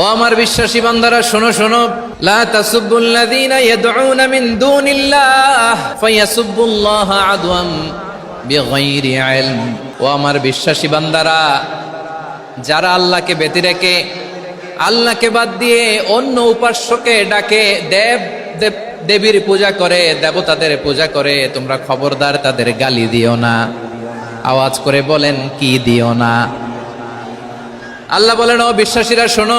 ও আমার বিশ্বাসী বান্দারা, শোনো শোনো। লা তাসুবুল্লাযীনা ইয়াদউনা মিন দুনিল্লাহ, ফায়াসুবুল্লাহ আদওয়াম বিগাইরি ইলম। ও আমার বিশ্বাসী বান্দারা, যারা আল্লাহকে ব্যতি রেখে, আল্লাহকে বাদ দিয়ে অন্য উপাস্যকে ডাকে, দেব দেব, দেবীর পূজা করে, দেবতাদের পূজা করে, তোমরা খবরদার, তাদের গালি দিও না। আওয়াজ করে বলেন, কি দিও না? আল্লাহ বলেন, ও বিশ্বাসীরা, শোনো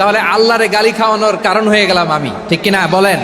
তাহলে আল্লাহরে গালি খাওয়ানোর কারণ হয়ে গেলাম আমি। ঠিক কিনা? বলেন।